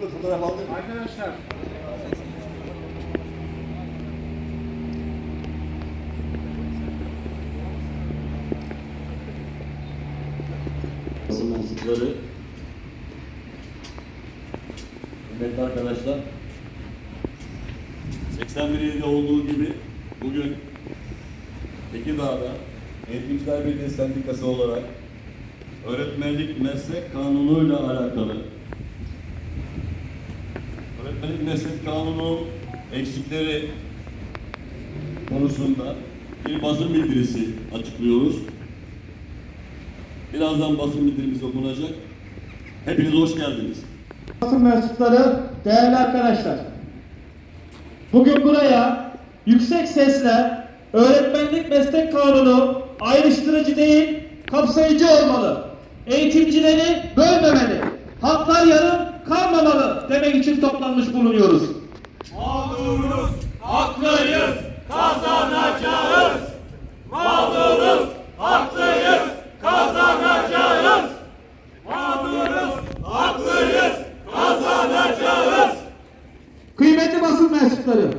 Çocuklar fotoğraf aldı mı? Arkadaşlar. Basın mensupları, kıymetli arkadaşlar, 81 ilde olduğu gibi bugün Tekirdağ'da Eğitimciler Birliği Sendikası olarak öğretmenlik meslek kanunuyla alakalı öğretmenlik meslek kanunu eksikleri konusunda bir basın bildirisi açıklıyoruz. Birazdan basın bildirimiz okunacak. Hepiniz hoş geldiniz. Basın mensupları, değerli arkadaşlar. Bugün buraya yüksek sesle öğretmenlik meslek kanunu ayrıştırıcı değil, kapsayıcı olmalı. Eğitimcileri bölmemeli. Haklar yarım kalmamalı demek için toplanmış bulunuyoruz. Mağduruz, haklıyız, kazanacağız. Mağduruz, haklıyız, kazanacağız. Mağduruz, haklıyız, kazanacağız. Kıymetli basın mensupları,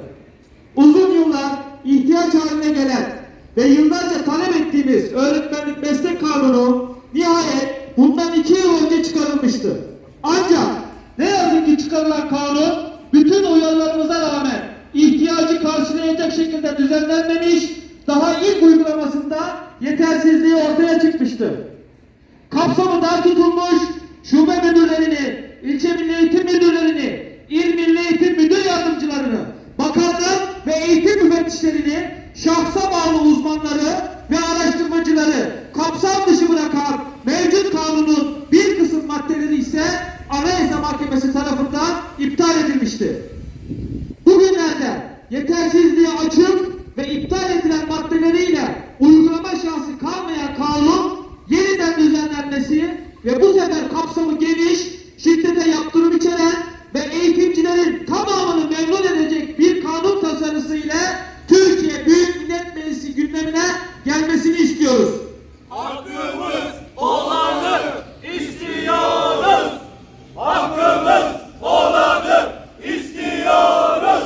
uzun yıllar ihtiyaç haline gelen ve yıllarca talep ettiğimiz öğretmenlik meslek kanunu nihayet bundan iki yıl önce çıkarılmıştı. Ancak ki çıkarılan kanun bütün uyarılarımıza rağmen ihtiyacı karşılayacak şekilde düzenlenmemiş, daha ilk uygulamasında yetersizliği ortaya çıkmıştı kapsamı dar tutulmuş şube müdürlerini, ilçe milli eğitim müdürlerini, edilmişti. Bugünlerde yetersizliği açık ve iptal edilen maddeleriyle uygulama şansı kalmayan kanun yeniden düzenlenmesi ve bu sefer kapsamı geniş, şiddete yaptırım içeren ve eğitimcilerin tamamını memnun edecek bir kanun tasarısı ile Türkiye Büyük Millet Meclisi gündemine gelmesini istiyoruz. Hakkımız olanı istiyoruz. Hakkımız olanı istiyoruz.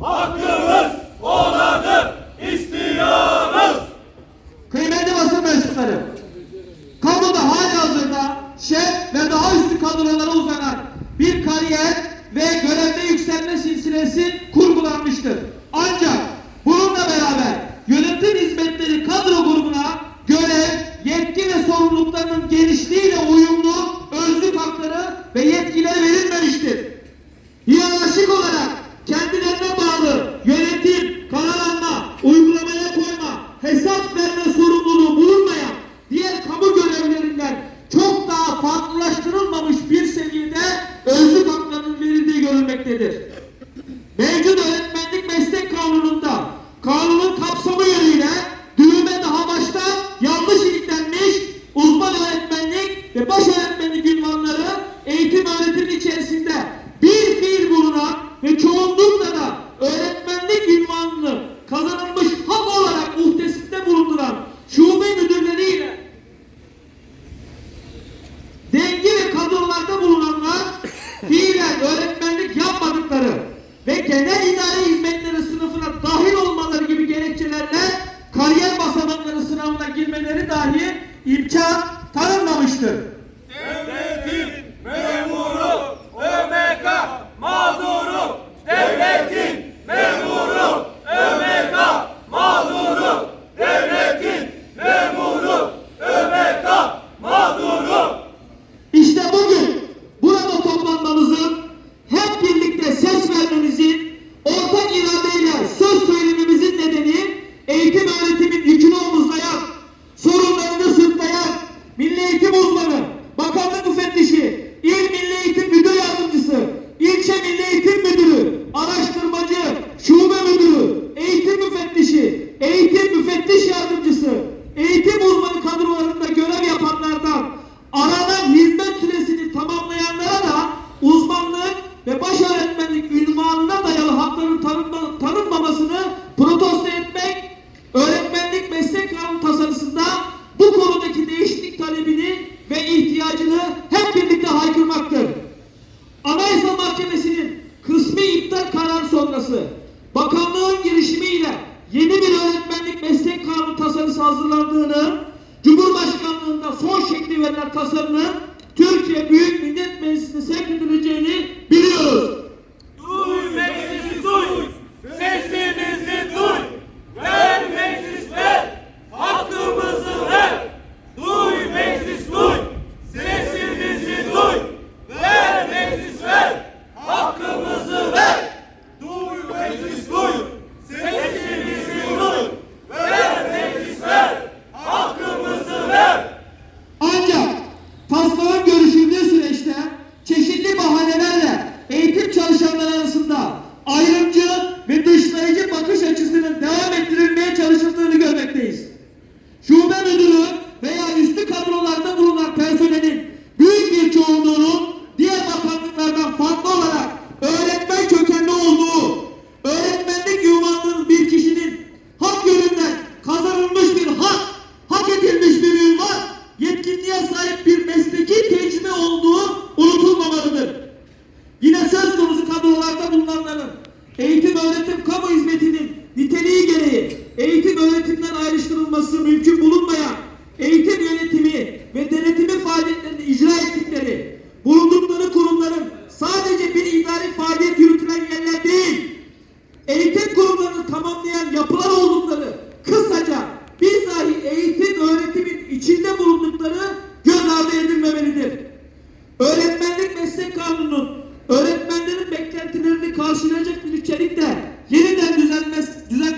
Hakkımız olanı istiyoruz. Kıymetli basın mensupları, kamuda hali hazırda şef ve daha üstü kadrolara uzanan bir kariyer ve yükselme silsilesi kurgulanmıştır. Ancak öğretmenlik ve baş tasarısı hazırlandığını, Cumhurbaşkanlığında son şekli verilen tasarının Türkiye Büyük Millet Meclisi'ne sevk edileceğini biliyoruz. Duy meclisi duy, sesimizi duy. Ver meclis ver, hakkımızı ver. Duy meclis duy, sesimizi duy. Ver meclis ver, hakkımızı ver. Duy meclis duy, sesimizi duy. Ver meclis ver, hakkımızı ver. Ancak taslağın görüşüldüğü süreçte çeşitli bahanelerle çalışanları arasında ayrımcı ve dışlayıcı bakış açısının faaliyetlerini icra ettikleri bulundukları kurumların sadece bir idari faaliyet yürütülen yerler değil eğitim kurumlarını tamamlayan yapılar oldukları kısaca bizahi eğitim öğretimin içinde bulundukları